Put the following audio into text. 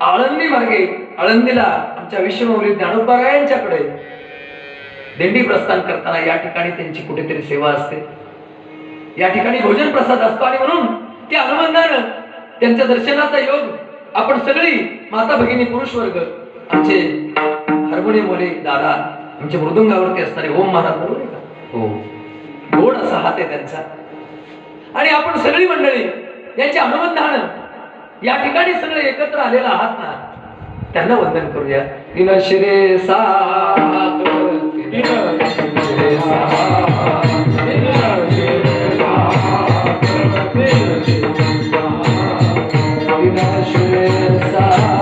आळंदी मार्गे आळंदीला आमच्या विश्वमौली ज्ञानोबा यांच्याकडे दिंडी प्रस्थान करताना या ठिकाणी त्यांची कुठेतरी सेवा असते. या ठिकाणी भोजन प्रसाद असतो आणि म्हणून त्या अनुबंधानं त्यांच्या दर्शनाचा योग आपण सगळी माता भगिनी पुरुष वर्ग आमचे हार्मोनियम वाले दादा आमचे मृदुंगावरती असणारे ओम महाराज बरोबर का? हो. गोड असा हात आहे त्यांचा. आणि आपण सगळी मंडळी यांच्या अनुबंधानं या ठिकाणी सगळे एकत्र आलेला आहात ना त्यांना वंदन करूया. तिन शिरे शिरे सा